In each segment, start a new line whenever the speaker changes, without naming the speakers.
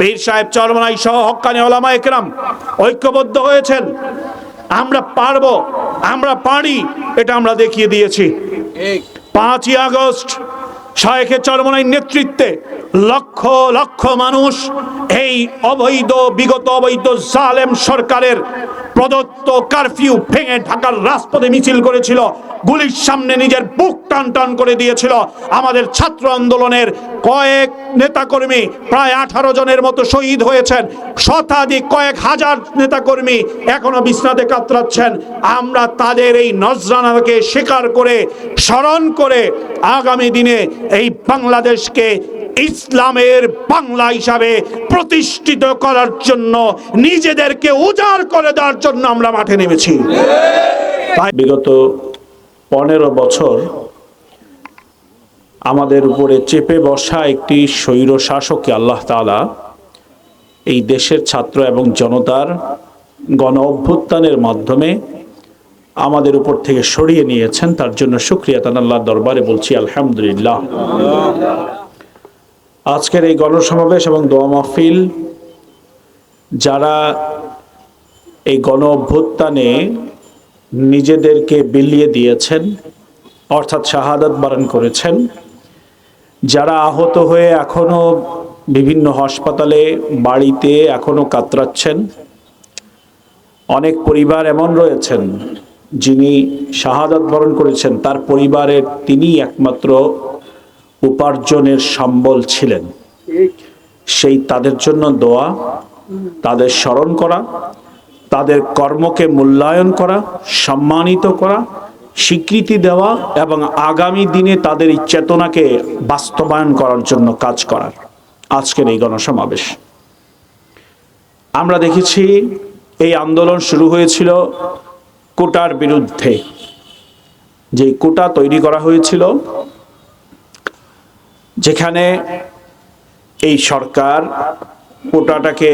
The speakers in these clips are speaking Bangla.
পীর সাহেব চরমনাই সহ হকানি ওলামা একরাম ঐক্যবদ্ধ হয়েছেন। আমরা পারব আমরা পারি এটা আমরা দেখিয়ে দিয়েছি। পাঁচই আগস্ট শায়েখে চরমনাই নেতৃত্বে লক্ষ লক্ষ মানুষ এই অবৈধ, বিগত অবৈধ জালেম সরকারের প্রদত্ত কারফিউ ভেঙে ঢাকার রাজপথে মিছিল করেছিল, গুলির সামনে নিজের বুক টান টান করে দিয়েছিল। আমাদের ছাত্র আন্দোলনের কয়েক নেতাকর্মী, প্রায় আঠারো জনের মতো শহীদ হয়েছেন। শতাধিক, কয়েক হাজার নেতাকর্মী এখনও বিছনাতে কাতরাচ্ছেন। আমরা তাদের এই নজরানাকে স্বীকার করে, স্মরণ করে আগামী দিনে এই বাংলাদেশকে ইসলামের বাংলা হিসাবে প্রতিষ্ঠিত করার জন্য, নিজেদেরকে উজাড় করে দেওয়ার জন্য আমরা মাঠে নেমেছি। তাই বিগত পনেরো বছর আমাদের উপরে চেপে বসা একটি স্বৈর শাসককে আল্লাহ তাআলা, এই দেশের ছাত্র এবং জনতার গণ অভ্যুত্থানের মাধ্যমে আমাদের উপর থেকে সরিয়ে নিয়েছেন। তার জন্য শুক্রিয়া তান আল্লাহ দরবারে বলছি আলহামদুলিল্লাহ। আজকের এই গণসমাবেশ এবং দোয়া মাহফিল, যারা এই গণ অভ্যুত্থানে নিজেদেরকে বিলিয়ে দিয়েছেন, অর্থাৎ শাহাদাত বরণ করেছেন, যারা আহত হয়ে এখনও বিভিন্ন হাসপাতালে, বাড়িতে এখনও কাতরাচ্ছেন, অনেক পরিবার এমন রয়েছেন যিনি শাহাদাত বরণ করেছেন, তার পরিবারের তিনি একমাত্র উপার্জনের সম্বল ছিলেন। সেই তাদের জন্য দোয়া, তাদের স্মরণ করা, তাদের কর্মকে মূল্যায়ন করা, সম্মানিত করা, স্বীকৃতি দেওয়া এবং আগামী দিনে তাদের চেতনাকে বাস্তবায়ন করার জন্য কাজ করার। আজকের এই গণসমাবেশ। আমরা দেখেছি এই আন্দোলন শুরু হয়েছিল কোটার বিরুদ্ধে। যে কোটা তৈরি করা হয়েছিল যেখানে এই সরকার কোটাটাকে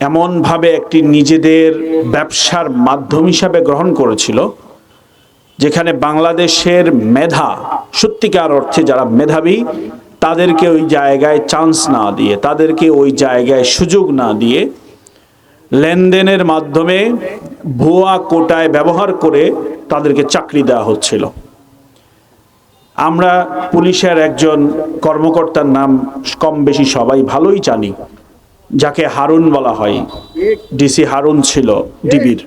এমনভাবে একটি নিজেদের ব্যবসার মাধ্যম হিসাবে গ্রহণ করেছিল, যেখানে বাংলাদেশের মেধা, সত্যিকার অর্থে যারা মেধাবী, তাদেরকে ওই জায়গায় চান্স না দিয়ে, তাদেরকে ওই জায়গায় সুযোগ না দিয়ে লেনদেনের মাধ্যমে ভুয়া কোটায় ব্যবহার করে তাদেরকে চাকরি দেওয়া হচ্ছিল। আমরা পুলিশের একজন কর্মকর্তার নাম কম বেশি সবাই ভালোই জানি, যাকে হারুন বলা হয়। ডিসি হারুন ছিল ডিবির।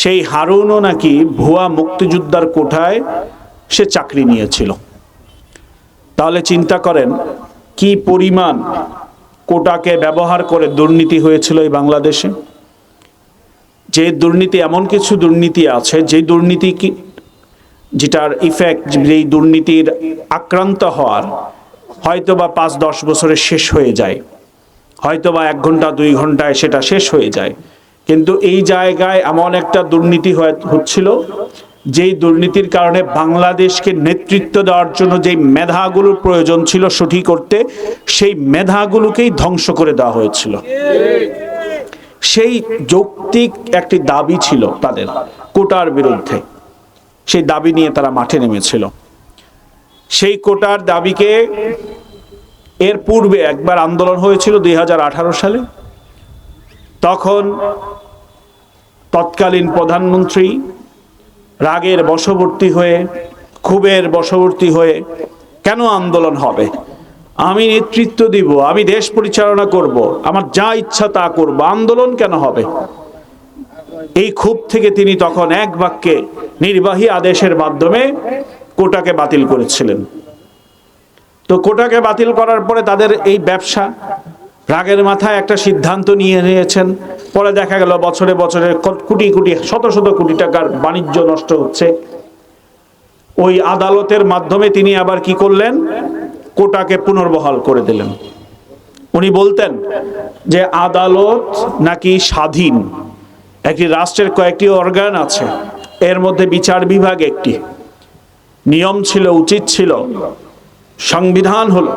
সেই হারুনও নাকি ভুয়া মুক্তিযোদ্ধার কোঠায় সে চাকরি নিয়েছিল। তাহলে চিন্তা করেন, কি পরিমাণ কোটাকে ব্যবহার করে দুর্নীতি হয়েছিল এই বাংলাদেশে? যে দুর্নীতি এমন কিছু দুর্নীতি আছে, যে দুর্নীতি যেটার ইফেক্ট যেই দুর্নীতির আক্রান্ত হওয়ার হয়তো বা পাঁচ দশ বছরে শেষ হয়ে যায়। হয়তো বা এক ঘণ্টা, দুই ঘন্টায় সেটা শেষ হয়ে যায়। কিন্তু এই জায়গায় এমন একটা দুর্নীতি হচ্ছিল, যেই দুর্নীতির কারণে বাংলাদেশকে নেতৃত্ব দেওয়ার জন্য যেই মেধাগুলোর প্রয়োজন ছিল সঠিক করতে, সেই মেধাগুলোকেই ধ্বংস করে দেওয়া হয়েছিল। সেই যৌক্তিক একটি দাবি ছিল তাদের কোটার বিরুদ্ধে। সেই দাবি নিয়ে তারা মাঠে নেমেছিল। সেই কোটার দাবিকে এর পূর্বে একবার আন্দোলন হয়েছিল দুই হাজার আঠারো সালে। তখন তৎকালীন প্রধানমন্ত্রী রাগের বশবর্তী হয়ে, ক্ষোভের বশবর্তী হয়ে কেন আন্দোলন হবে? আমি নেতৃত্ব দিব, আমি দেশ পরিচালনা করব, আমার যা ইচ্ছা তা করব, আন্দোলন কেন হবে? এই ক্ষোভ থেকে তিনি তখন এক বাক্যে নির্বাহী আদেশের মাধ্যমে কোটাকে বাতিল করেছিলেন। তো কোটাকে বাতিল করার পরে তাদের এই ব্যবসা, রাগের মাথায় একটা সিদ্ধান্ত নিয়ে নিয়েছেন। পরে দেখা গেল, বছরে বছরে কোটি কোটি, শত শত কোটি টাকার বাণিজ্য নষ্ট হচ্ছে। ওই আদালতের মাধ্যমে তিনি আবার কি করলেন? কোটাকে পুনর্বহাল করে দিলেন। উনি বলতেন যে, আদালত নাকি স্বাধীন? একটি রাষ্ট্রের কয়েকটি অর্গান আছে। এর মধ্যে বিচার বিভাগ একটি। নিয়ম ছিল, উচিত ছিল, সংবিধান হলো।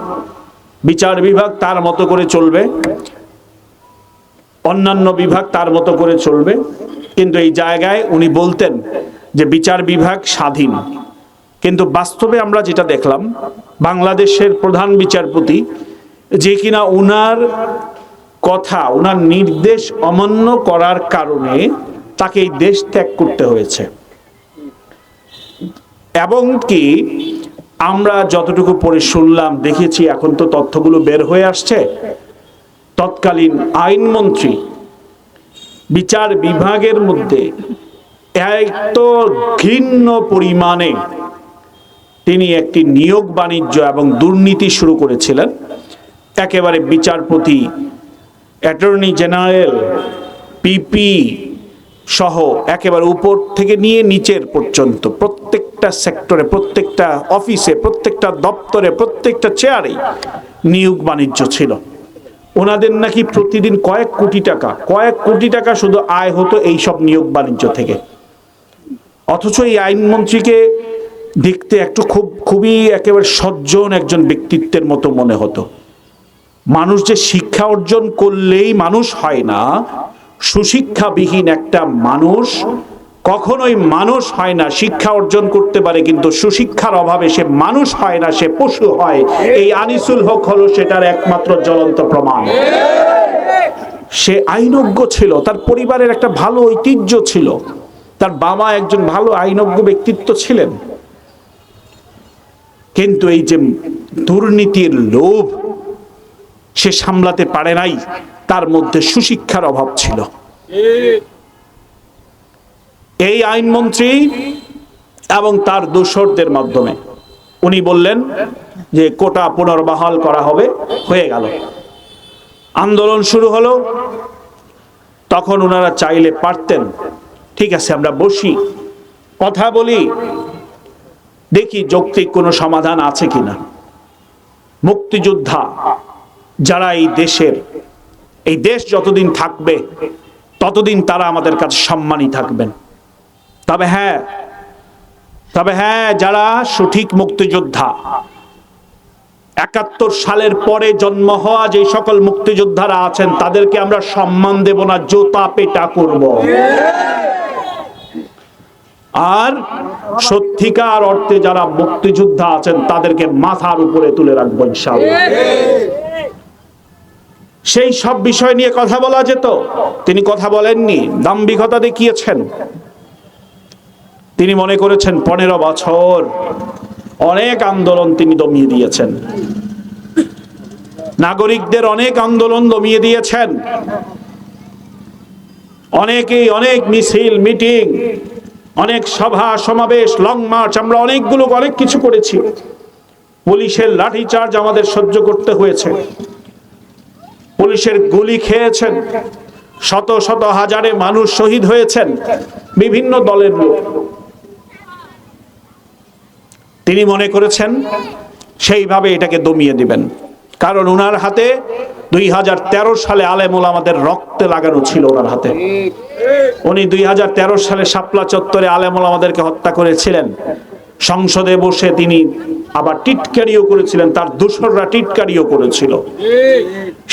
বিচার বিভাগ তার মতো করে চলবে। অন্যান্য বিভাগ তার মতো করে চলবে। কিন্তু এই জায়গায় উনি বলতেন যে বিচার বিভাগ স্বাধীন। কিন্তু বাস্তবে আমরা যেটা দেখলাম, বাংলাদেশের প্রধান বিচারপতি যে কিনা উনার কথা, ওনার নির্দেশ অমান্য করার কারণে তাকে এই দেশ ত্যাগ করতে হয়েছে। এবং কি, আমরা যতটুকু পড়ে শুনলাম, দেখেছি, এখন তো তথ্যগুলো বের হয়ে আসছে। তৎকালীন আইনমন্ত্রী, বিচার বিভাগের মধ্যে এত ঘৃণ্য পরিমাণে তিনি একটি নিয়োগ বাণিজ্য এবং দুর্নীতি শুরু করেছিলেন। একেবারে বিচারপতি অ্যাটর্নি জেনারেল পিপি সহ একেবারে উপর থেকে নিয়ে নিচের পর্যন্ত প্রত্যেকটা সেক্টরে, প্রত্যেকটা অফিসে, প্রত্যেকটা দপ্তরে, প্রত্যেকটা চেয়ারে নিয়োগ বাণিজ্য ছিল। ওনাদের নাকি প্রতিদিন কয়েক কোটি টাকা, কয়েক কোটি টাকা শুধু আয় হতো এই সব নিয়োগ বাণিজ্য থেকে। অথচ এই আইনমন্ত্রীকে দেখতে একটু খুব, খুবই একেবারে সজ্জন একজন ব্যক্তিত্বের মতো মনে হতো। মানুষ যে শিক্ষা অর্জন করলেই মানুষ হয় না, সুশিক্ষাবিহীন একটা মানুষ কখনোই মানুষ হয় না, শিক্ষা অর্জন করতে পারে কিন্তু সুশিক্ষার অভাবে সে মানুষ হয় না, সে পশু হয়। এই আনিসুল হক হলো সেটার একমাত্র জ্বলন্ত প্রমাণ। সে আইনজ্ঞ ছিল, তার পরিবারের একটা ভালো ঐতিহ্য ছিল। তার বাবা একজন ভালো আইনজ্ঞ ব্যক্তিত্ব ছিলেন। কিন্তু এই যে দুর্নীতির লোভ সে সামলাতে পারে নাই, তার মধ্যে সুশিক্ষার অভাব ছিল। এই আইনমন্ত্রী এবং তার দোসরদের মাধ্যমে উনি বললেন যে কোটা পুনর্বহাল করা হবে, হয়ে গেল। আন্দোলন শুরু হলো, তখন ওনারা চাইলে পারতেন। ঠিক আছে, আমরা বসি, কথা বলি, দেখি যৌক্তিক কোনো সমাধান আছে কিনা। মুক্তিযোদ্ধা যারা এই দেশের, এই দেশ যতদিন থাকবে, ততদিন তারা আমাদের কাছে সম্মানই থাকবেন। তবে হ্যাঁ তবে হ্যাঁ যারা সঠিক মুক্তিযোদ্ধা, একাত্তর সালের পরে জন্ম হওয়া যে সকল মুক্তিযোদ্ধারা আছেন, তাদেরকে আমরা সম্মান দেব না, জোতা পেটা করব। আর সত্যিকার অর্থে যারা মুক্তিযোদ্ধা আছেন, তাদেরকে মাথার উপরে তুলে রাখব ইনশাআল্লাহ। সেই সব বিষয় নিয়ে কথা বলা যেত। তিনি কথা বলেননি, দাম্ভিকতা দেখিয়েছেন। তিনি মনে করেছেন, পনেরো বছর অনেক আন্দোলন তিনি দমিয়ে দিয়েছেন। নাগরিকদের অনেক আন্দোলন দমিয়ে দিয়েছেন। অনেকেই অনেক মিছিল, মিটিং, অনেক সভা, সমাবেশ, লং মার্চ, আমরা অনেকগুলো, অনেক কিছু করেছি। পুলিশের লাঠিচার্জ আমাদের সহ্য করতে হয়েছে। পুলিশের গুলি খেয়েছেন। শত শত হাজারে মানুষ শহীদ হয়েছেন বিভিন্ন দলের লোক। তিনি মনে করেছেন, সেইভাবে এটাকে দমিয়ে দিবেন। কারণ ওনার হাতে দুই হাজার তেরো সালে আলেমুল আমাদের রক্তে লাগানো ছিল ওনার হাতে। উনি দুই হাজার তেরো সালে শাপলা চত্বরে আলেমুল আমাদেরকে হত্যা করেছিলেন। সংসদে বসে তিনি আবার টিটকারিও করেছিলেন, তার দূষররা টিটকারিও করেছিল।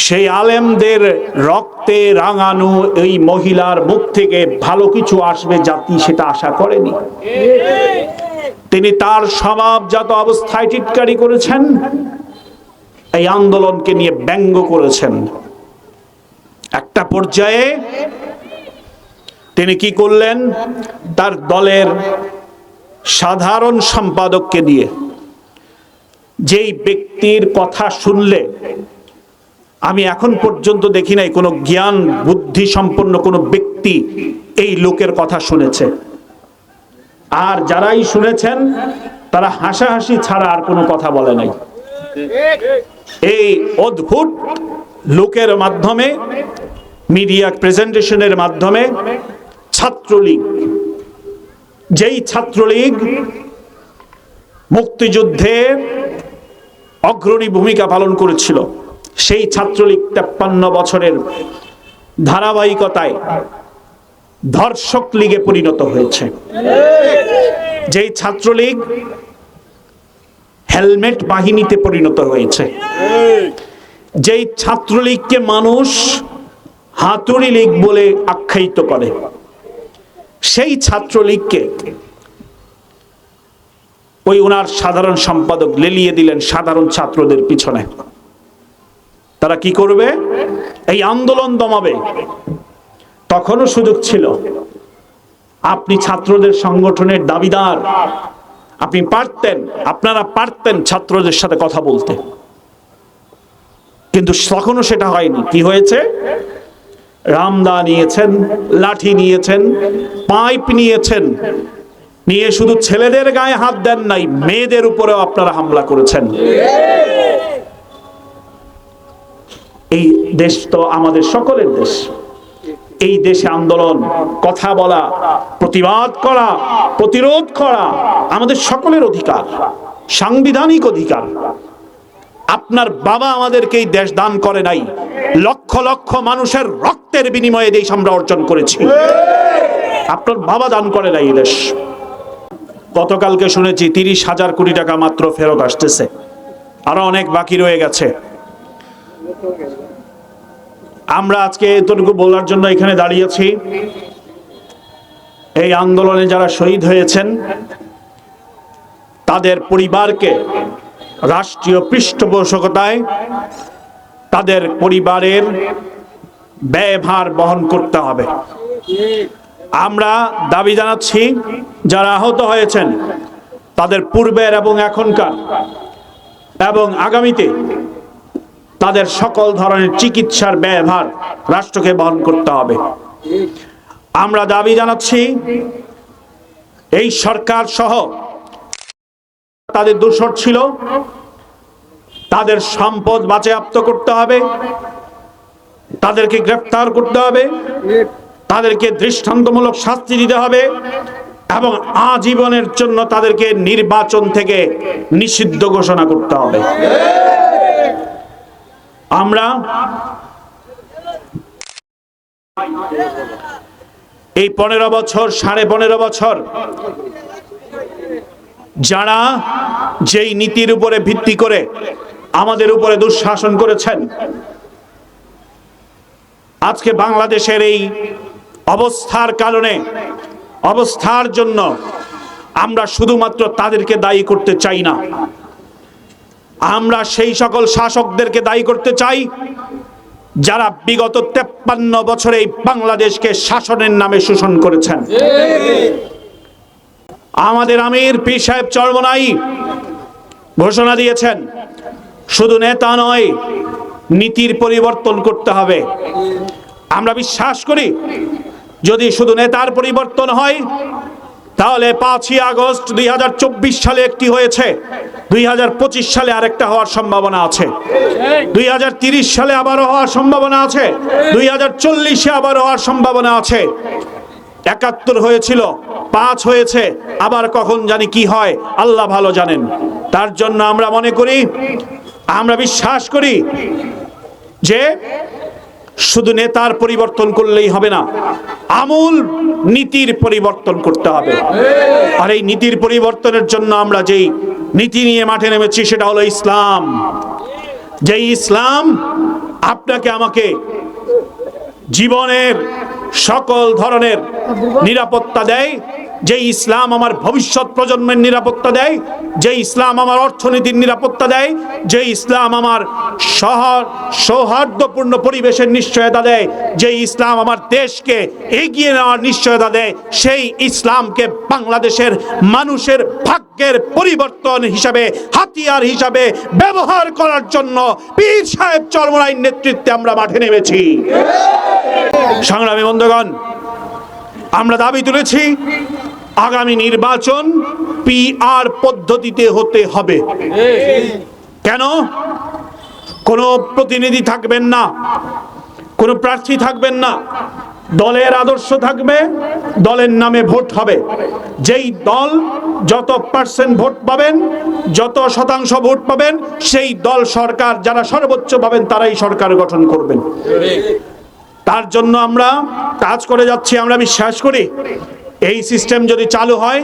সেই আলেমদের রক্তে রাঙানো এই মহিলার মুখ থেকে ভালো কিছু আসবে, জাতি সেটা আশা করেনি। তিনি তার স্বভাবজাত অবস্থায় টিটকারি করেছেন, এই আন্দোলনকে নিয়ে ব্যঙ্গ করেছেন। একটা পর্যায়ে তিনি কি করলেন? তার দলের সাধারণ সম্পাদককে দিয়ে যেই ব্যক্তির কথা শুনলে আমি এখন পর্যন্ত দেখি নাই কোনো জ্ঞান, বুদ্ধি সম্পন্ন কোনো ব্যক্তি এই লোকের কথা শুনেছে। আর যারাই শুনেছেন, তারা হাসাহাসি ছাড়া আর কোনো কথা বলে নাই। এই অদ্ভুত লোকের মাধ্যমে, মিডিয়া প্রেজেন্টেশনের মাধ্যমে ছাত্রলীগ যেই ছাত্রলীগ মুক্তিযুদ্ধে অগ্রণী ভূমিকা পালন করেছিল, সেই ছাত্রলীগ তেপ্পান্ন বছরের ধারাবাহিকতায় ধর্ষক লীগে পরিণত হয়েছে। যেই ছাত্রলীগ হেলমেট বাহিনীতে পরিণত হয়েছে, যেই ছাত্রলীগকে মানুষ হাতুড়ি লীগ বলে আখ্যায়িত করে সেই ছাত্রলীগকে ওই ওনার সাধারণ সম্পাদক লেলিয়ে দিলেন সাধারণ ছাত্রদের পিছনে। তারা কি করবে? এই আন্দোলন দমাবে। তখনও সুযোগ ছিল। আপনি ছাত্রদের সংগঠনের দাবিদার। আপনি পারতেন, আপনারা পারতেন ছাত্রদের সাথে কথা বলতে। কিন্তু তখনও সেটা হয়নি। কি হয়েছে? রামদা নিয়েছেন, লাঠি নিয়েছেন, পাইপ নিয়েছেন। নিয়ে শুধু ছেলেদের গায়ে হাত দেন নাই, মেয়েদের উপরেও আপনারা হামলা করেছেন। এই দেশ তো আমাদের সকলের দেশ। এই দেশে আন্দোলন, কথা বলা, প্রতিবাদ করা, প্রতিরোধ করা আমাদের সকলের অধিকার, সাংবিধানিক অধিকার। আপনার বাবা আমাদেরকে এই দেশ দান করে নাই, লক্ষ লক্ষ মানুষের রক্তের বিনিময়ে দেশ আমরা অর্জন করেছি। আপনার বাবা দান করে নাই দেশ। গতকালকে শুনেছি তিরিশ হাজার কোটি টাকা মাত্র ফেরত আসতেছে। আরও অনেক বাকি রয়ে গেছে। আমরা আজকে এতটুকু বলার জন্য এখানে দাঁড়িয়েছি এই আন্দোলনে যারা শহীদ হয়েছেন, তাদের পরিবারকে রাষ্ট্রীয় পৃষ্ঠপোষকতায়, তাদের পরিবারের ব্যয়ভার বহন করতে হবে। আমরা দাবি জানাচ্ছি, যারা আহত হয়েছেন, তাদের পূর্বের এবং এখনকার এবং আগামীতে তাদের সকল ধরনের চিকিৎসার ব্যয়ভার রাষ্ট্রকে বহন করতে হবে। আমরা দাবি জানাচ্ছি, এই সরকার সহ তাদের দূষণ ছিল, তাদের সম্পদ বাজেয়াপ্ত করতে হবে। তাদেরকে গ্রেফতার করতে হবে। তাদেরকে দৃষ্টান্তমূলক শাস্তি দিতে হবে এবং আজীবনের জন্য তাদেরকে নির্বাচন থেকে নিষিদ্ধ ঘোষণা করতে হবে। আমরা এই পনেরো বছর, সাড়ে পনেরো বছর যারা যেই নীতির উপরে ভিত্তি করে আমাদের উপরে দুঃশাসন করেছেন আজকে বাংলাদেশের এই অবস্থার কারণে, অবস্থার জন্য আমরা শুধুমাত্র তাদেরকে দায়ী করতে চাই না। আমরা সেই সকল শাসকদেরকে দায়ী করতে চাই, যারা বিগত তেপ্পান্ন বছরে এই বাংলাদেশকে শাসনের নামে শোষণ করেছেন। আমাদের আমির পি সাহেব চরমনাই ঘোষণা দিয়েছেন, শুধু নেতা নয় নীতির পরিবর্তন করতে হবে। আমরা বিশ্বাস করি, যদি শুধু নেতার পরিবর্তন হয়, তাহলে পাঁচই আগস্ট দুই হাজার চব্বিশ সালে একটি হয়েছে, দুই হাজার পঁচিশ সালে আরেকটা হওয়ার সম্ভাবনা আছে। দুই সালে আবারও হওয়ার সম্ভাবনা আছে, দুই হাজার চল্লিশে আবারও হওয়ার সম্ভাবনা আছে। একাত্তর হয়েছিল, পাঁচ হয়েছে, আবার কখন জানি কি হয়, আল্লাহ ভালো জানেন। তার জন্য আমরা মনে করি, আমরা বিশ্বাস করি যে শুধু নেতার পরিবর্তন করলেই হবে না, আমূল নীতির পরিবর্তন করতে হবে। আর এই নীতির পরিবর্তনের জন্য আমরা যেই নীতি নিয়ে মাঠে নেমেছি সেটা হলো ইসলাম। যে ইসলাম আপনাকে আমাকে জীবনের সকল ধরনের নিরাপত্তা দেয় যে ইসলাম আমার ভবিষ্যৎ প্রজন্মের নিরাপত্তা দেয় যে ইসলাম আমার অর্থনীতির নিরাপত্তা দেয় যে ইসলাম আমার শহর সৌহার্দ্যপূর্ণ পরিবেশের নিশ্চয়তা দেয় যে ইসলাম আমার দেশকে এগিয়ে নেওয়ার নিশ্চয়তা দেয় সেই ইসলামকে বাংলাদেশের মানুষের ভাগ্যের পরিবর্তন হিসাবে হাতিয়ার হিসাবে ব্যবহার করার জন্য পীর সাহেব চরমরাইয়ের নেতৃত্বে আমরা মাঠে নেমেছি। সংগ্রামী বন্ধুগণ আমরা দাবি তুলেছি আগামী নির্বাচন পিআর পদ্ধতিতে হতে হবে। কেন? কোনো প্রতিনিধি থাকবেন না। কোনো প্রার্থী থাকবেন না। দলের আদর্শ থাকবে দলের নামে ভোট হবে। যেই দল যত পার্সেন্ট ভোট পাবেন যত শতাংশ ভোট পাবেন সেই দল সরকার যারা সর্বোচ্চ পাবেন তারাই সরকার গঠন করবেন। তার জন্য আমরা কাজ করে যাচ্ছি আমরা বিশ্বাস করি। এই সিস্টেম যদি চালু হয়,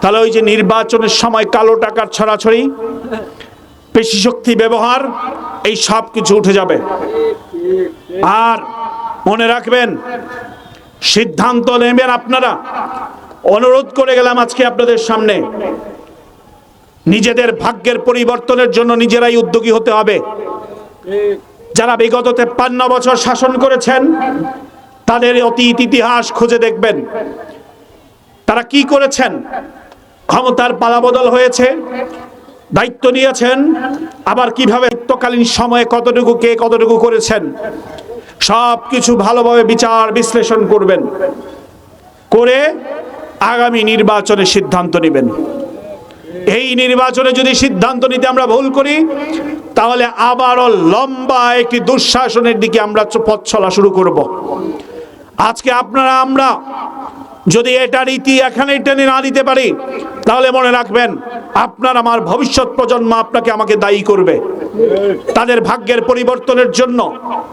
তাহলে ওই যে নির্বাচনের সময় কালো টাকার ছড়াছড়ি, পেশি শক্তি ব্যবহার, এই সব কিছু উঠে যাবে। আর মনে রাখবেন, সিদ্ধান্ত নেবেন আপনারা। অনুরোধ করে গেলাম আজকে আপনাদের সামনে। নিজেদের ভাগ্যের পরিবর্তনের জন্য নিজেরাই উদ্যোগী হতে হবে। যারা বিগত তেপ্পান্ন বছর শাসন করেছেন, তাদের অতীত ইতিহাস খুঁজে দেখবেন। তারা কি করেছেন? ক্ষমতার পালাবদল হয়েছে, দায়িত্ব নিয়েছেন, আবার কীভাবে দায়িত্বকালীন সময়ে কতটুকু কে কতটুকু করেছেন? সব কিছু ভালোভাবে বিচার বিশ্লেষণ করবেন, করে আগামী নির্বাচনে সিদ্ধান্ত নেবেন। এই নির্বাচনে যদি সিদ্ধান্ত নিতে আমরা ভুল করি, তাহলে আবারও লম্বা একটি দুঃশাসনের দিকে আমরা পথ চলা শুরু করব। আজকে আপনারা, আমরা যদি এটা রীতি এখানে টেনে না দিতে পারি তাহলে মনে রাখবেন আপনার আমার ভবিষ্যৎ প্রজন্ম আপনাকে আমাকে দায়ী করবে। তাদের ভাগ্যের পরিবর্তনের জন্য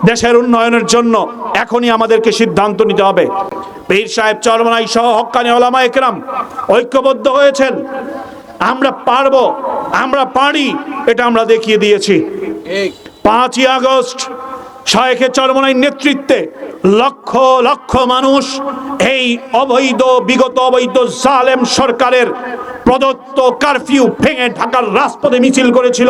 দেশের উন্নয়নের জন্য এখনই আমাদেরকে সিদ্ধান্ত নিতে হবে। পীর সাহেব চরমনাই সহ হক্কানি ওলামা একরাম ঐক্যবদ্ধ হয়েছেন। আমরা পারব আমরা পারি এটা আমরা দেখিয়ে দিয়েছি। পাঁচই আগস্ট শায়েখে চরমনাই নেতৃত্বে লক্ষ লক্ষ মানুষ এই অবৈধ বিগত অবৈধ জালেম সরকারের প্রদত্ত কারফিউ ভেঙে ঢাকার রাজপথে মিছিল করেছিল।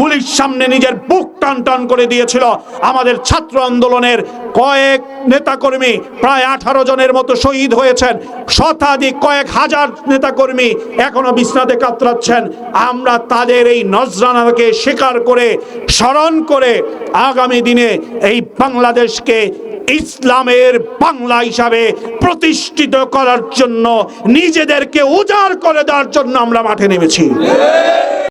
গুলির সামনে নিজের বুক টান টান করে দিয়েছিল। আমাদের ছাত্র আন্দোলনের কয়েক নেতাকর্মী, প্রায় আঠারো জনের মতো শহীদ হয়েছেন। শতাধিক কয়েক হাজার নেতাকর্মী এখনও বিছনাতে কাতরাচ্ছেন। আমরা তাদের এই নজরানাকে স্বীকার করে, স্মরণ করে আগামী দিনে এই বাংলাদেশকে ইসলামের বাংলা হিসাবে প্রতিষ্ঠিত করার জন্য নিজেদেরকে উজাড় করে দেওয়ার জন্য আমরা মাঠে নেমেছি।